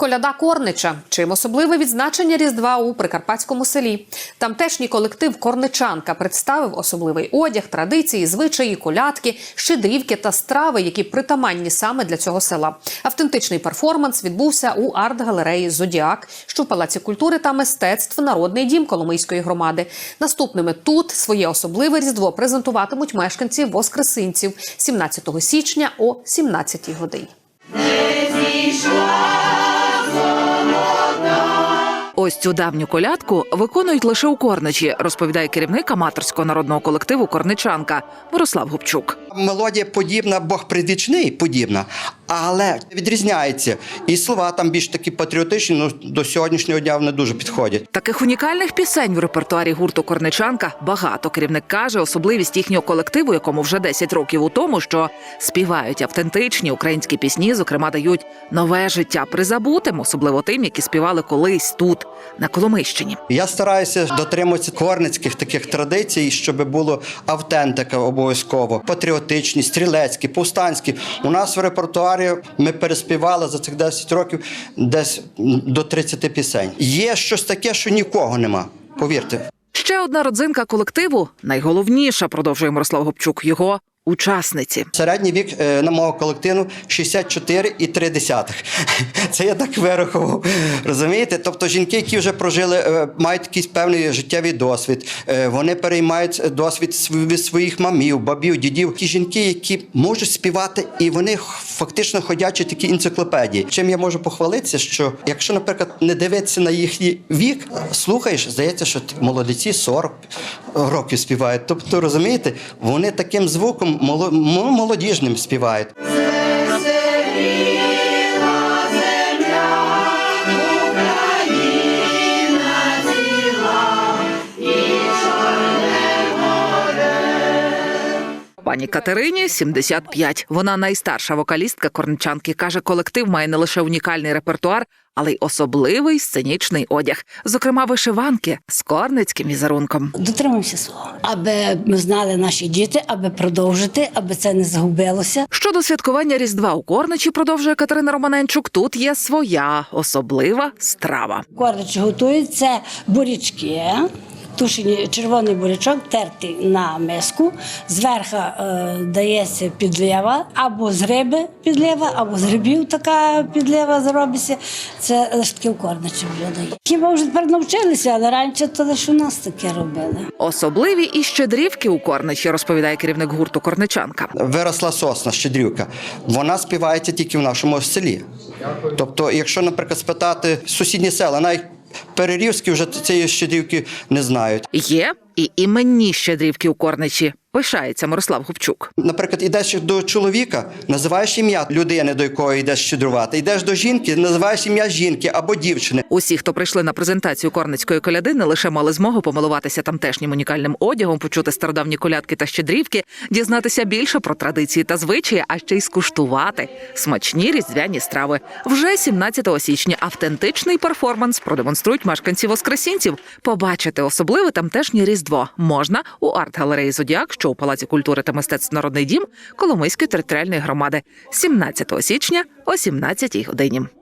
Коляда Корнича. Чим особливе відзначення Різдва у прикарпатському селі. Тамтешній колектив Корничанка представив особливий одяг, традиції, звичаї, колядки, щедрівки та страви, які притаманні саме для цього села. Автентичний перформанс відбувся у арт-галереї Зодіак, що в Палаці культури та мистецтв Народний дім Коломийської громади. Наступними тут своє особливе різдво презентуватимуть мешканці Воскресинців 17 січня о 17 годині. Ось цю давню колядку виконують лише у Корничі, розповідає керівник аматорського народного колективу Корничанка Мирослав Губчук. Мелодія подібна, Бог предвічний подібна, але відрізняється. І слова там більш такі патріотичні, ну до сьогоднішнього дня вони дуже підходять. Таких унікальних пісень в репертуарі гурту Корничанка багато. Керівник каже, особливість їхнього колективу, якому вже 10 років у тому, що співають автентичні українські пісні, зокрема дають нове життя призабутим, особливо тим, які співали колись тут, на Коломийщині. Я стараюся дотримуватися корницьких таких традицій, щоб було автентика обов'язково, патріотичні, стрілецькі, повстанські. У нас в репертуарі ми переспівали за цих 10 років десь до 30 пісень. Є щось таке, що нікого нема. Повірте. Ще одна родзинка колективу найголовніша, продовжує Мирослав Гопчук, його учасниці. Середній вік е, на мого колективу 64,3. Це я так вирахував. Розумієте? Тобто жінки, які вже прожили, е, мають якийсь певний життєвий досвід. Е, Вони переймають досвід від своїх мамів, бабів, дідів. Ті жінки, які можуть співати, і вони фактично ходячі такі енциклопедії. Чим я можу похвалитися, що якщо, наприклад, не дивитися на їхній вік, слухаєш, здається, що молодиці 40 років співають. Тобто, розумієте, вони таким звуком молодіжним співають. Пані Катерині 75. Вона найстарша вокалістка корничанки. каже, колектив має не лише унікальний репертуар, але й особливий сценічний одяг, зокрема вишиванки з корницьким візерунком. Дотримуємося свого, аби ми знали наші діти, аби продовжити, аби це не загубилося. Щодо святкування Різдва у Корничі, продовжує Катерина Романенчук. Тут є своя особлива страва. Кордичі готують це бурячки. Тушені червоний бурячок тертий на миску. Зверху е, дається підлива або з риби підлива, або з грибів така підлива зробиться. Це лише в корничі вже дає. Хіба вже тепер навчилися, але раніше то лише у нас таке робили. Особливі і щедрівки у Корничі, розповідає керівник гурту Корничанка. Виросла сосна, щедрівка. Вона співається тільки в нашому селі. Тобто, якщо, наприклад, спитати сусідні села, навіть перерівські вже цієї щедрівки не знають. Є і іменні щедрівки у Корничі. Пишається Мирослав Губчук. Наприклад, ідеш до чоловіка, називаєш ім'я людини, до якої йдеш щедрувати. Йдеш до жінки, називаєш ім'я жінки або дівчини. Усі, хто прийшли на презентацію корницької коляди, не лише мали змогу помилуватися тамтешнім унікальним одягом, почути стародавні колядки та щедрівки, дізнатися більше про традиції та звичаї, а ще й скуштувати смачні різдвяні страви. Вже 17 січня автентичний перформанс продемонструють мешканці воскресінців. Побачити особливе тамтешнє різдво можна у арт-галереї Зодіак, що у Палаці культури та мистецтв Народний дім Коломийської територіальної громади 17 січня о 17 годині.